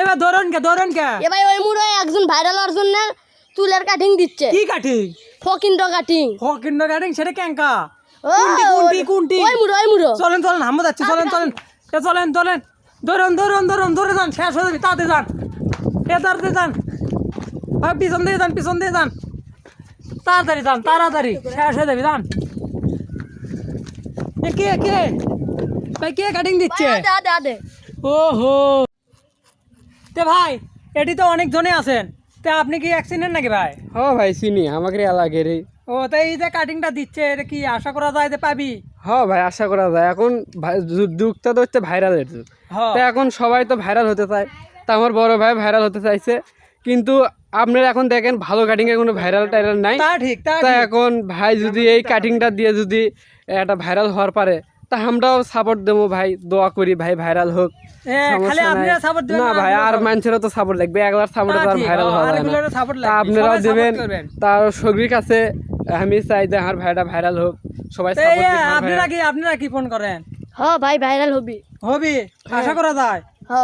এবার ধরুন কে ধরুন কে। এ ভাই ওই মুড়ো একজন ভাইরাল হওয়ার জন্য চুলের কাটিং দিচ্ছে। কি কাটি ফকিন্ড কাটিং ফকিন্ড কাটিং সেটা ক্যাঙ্কা ও, কুন্টি কুন্টি কুন্টি। ওই মুড়ো ওই মুড়ো। চলেন চলেন হামো যাচ্ছি চলেন চলেন। এ চলেন চলেন। ধরুন ধরুন ধরুন ধরে যান শেষ হয়ে যাবি তাতে যান। এ তাড়াতাড়ি যান। ভাই পিছন দিয়ে যান পিছন দিয়ে যান। তাড়াতাড়ি যান তাড়াতাড়ি শেষ হয়ে যাবি যান। এ কে কে? ভাই কে কাটিং দিচ্ছে? আদে। ওহো। তে ভাই এটি তো অনেক জনে আছেন। তে আপনি কি অ্যাক্সিডেন্ট নাকি ভাই? হ ভাই চিনি আমাকে এলাকার ও তো এই যে কাটিংটা দিচ্ছে এটা কি আশা করা যায় যে পাবি? হ ভাই আশা করা যায়। এখন ভাই- যু- যুগটা তো হচ্ছে ভাইরালের যুগ হ্যাঁ তো এখন সবাই তো ভাইরাল হতে চায়। তা আমার বড় ভাই ভাইরাল হতে চাইছে। কিন্তু আপনারা এখন দেখেন ভালো কাটিং কাটিংয়ে কোনো ভাইরাল টাইরাল নাই। তা ঠিক তা তা ঠিক। এখন ভাই যদি এই কাটিংটা দিয়ে যদি একটা ভাইরাল হওয়ার পারে তা আমরাও সাপোর্ট দেবো ভাই দোয়া করি ভাই ভাইরাল হোক। দিবেন না ভাই আর মানুষেরও তো সাপোর্ট লাগবে একলার সাপোর্ট তো আর ভাইরাল আরেকগুলোরও না। তা আপনারাও দেবেন। তার শরীর কাছে আমি চাই যে আমার ভাইটা ভাইরাল হোক সবাই আপনারা কি আপনারা কি ফোন করেন? হ ভাই ভাইরাল হবি। হবি? আশা করা যায়? হ।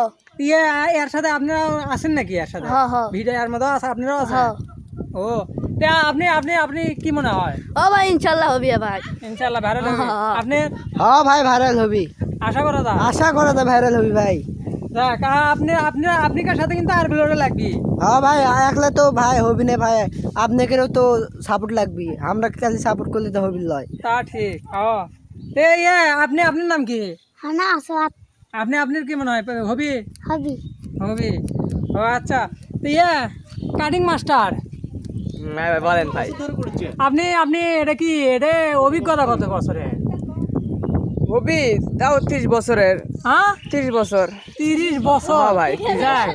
ইয়ে এর সাথে আপনারা আছেন নাকি এর সাথে? হ্যাঁ, হ্যাঁ। ভিডিও এর মধ্যে আছে আপনারাও আছেন? হ্যাঁ। ও তে আপনি আপনি আপনি কি মনে হয়? ও ভাই ইনশাল্লাহ হবি ভাই। ইনশাআল্লাহ ভাইরাল হবে। হ্যাঁ। আপনি? হ্যাঁ ভাই ভাইরাল হবি। আশা করা যায়? আশা করো তো ভাইরাল হবি ভাই। আ, আপনি আপনি আপনি কার সাথে কিন্তু আর গুলোরে লাগবি। হ্যাঁ ভাই একলা তো ভাই হবি না ভাই। আপনাকেও তো সাপোর্ট লাগবি। আমরা কাছে সাপোর্ট করলে তো হবি লয়। তা ঠিক ও তে ইয়ে আপনি আপনার নাম কি? হানা আসওয়াত। আপনি আপনার কি মনে হয়? হবি? হবি। হবি। ও আচ্ছা। তো ইয়ে কাটিং মাস্টার বলেন ভাই। আপনি আপনি এটা কি এটা অভিজ্ঞতা কত বছরে হবি তাও ত্রিশ বছরের। হ্যাঁ? ত্রিশ বছর। তিরিশ বছর? হ্যাঁ ভাই, যাক,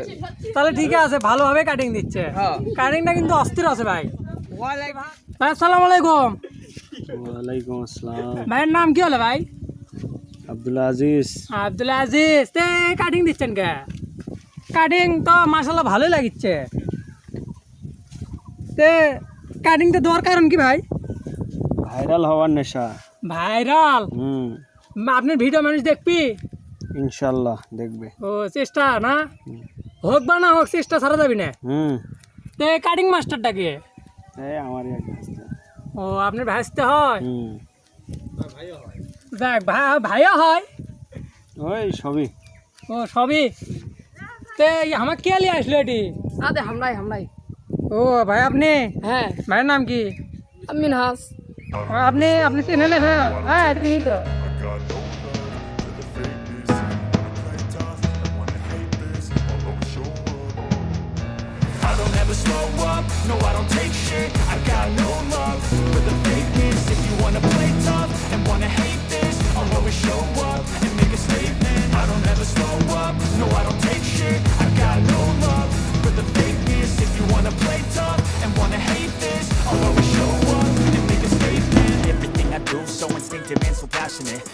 তাহলে ঠিক আছে ভালোভাবে কাটিং দিচ্ছে। হ্যাঁ। কাটিংটা কিন্তু অস্থির আছে ভাই। ভাই আসসালামু আলাইকুম। ওয়ালাইকুম আসসালাম। ভাইয়ের নাম কি হলো ভাই? আব্দুল আজিজ। আব্দুল আজিজ। তে কাটিং দিচ্ছেন কে? কাটিং তো মাসাল্লাহ ভালোই লাগিচ্ছে। তে কাটিংটা দেওয়ার কারণ কি ভাই? ভাইরাল হওয়ার নেশা। ভাইরাল হুম। আপনার ভিডিও মানুষ দেখবি? ইনশাল্লাহ দেখবে। ও চেষ্টা না? হোক বা না হোক চেষ্টা ছাড়া যাবি না। হুম। তে কাটিং মাস্টারটা কে? এই আমারই এক। ও আপনার ভাসতে হয়? হুম। দেখ ভাই ভাইও হয়। ওই সবই। ও সবই? তে আমার কে লিয়ে আসলো এটি? আদে হামলাই হামলাই। ओ भाई आपने है मेरा नाम की अमीन हास आपने अपने से नहीं नहीं तो Slow up, no I don't take shit I got no love for the fakeness If you wanna play tough and wanna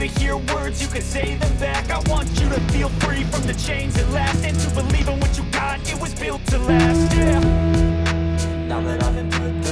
to hear words, you can say them back. I want you to feel free from the chains that last And to believe in what you got, it was built to last, yeah. Now that I've been put